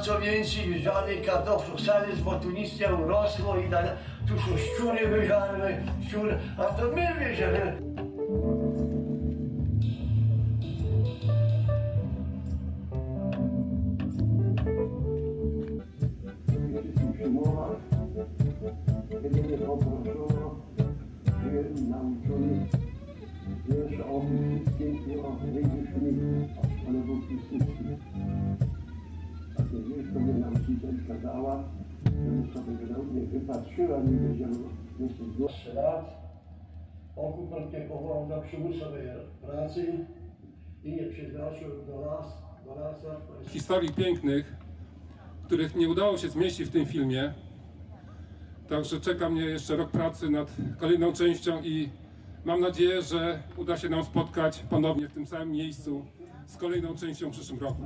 pracownicy, żadnych kartoflów, sadzec, bo tu nic nie urosło i tak, tu są szczury wyżarły, szczury, a to my bierzemy. wszystkich przyjmować. A ty wiesz, to mnie nauczycielka dała, żebym sobie grał, nie wypatrzyła, nie wiedziała, jesteś go. lat okupant mnie powołał do przymusowej pracy i nie przeznaczył do las, do lasach. historii pięknych, których nie udało się zmieścić w tym filmie. Także czeka mnie jeszcze rok pracy nad kolejną częścią i mam nadzieję, że uda się nam spotkać ponownie w tym samym miejscu z kolejną częścią w przyszłym roku.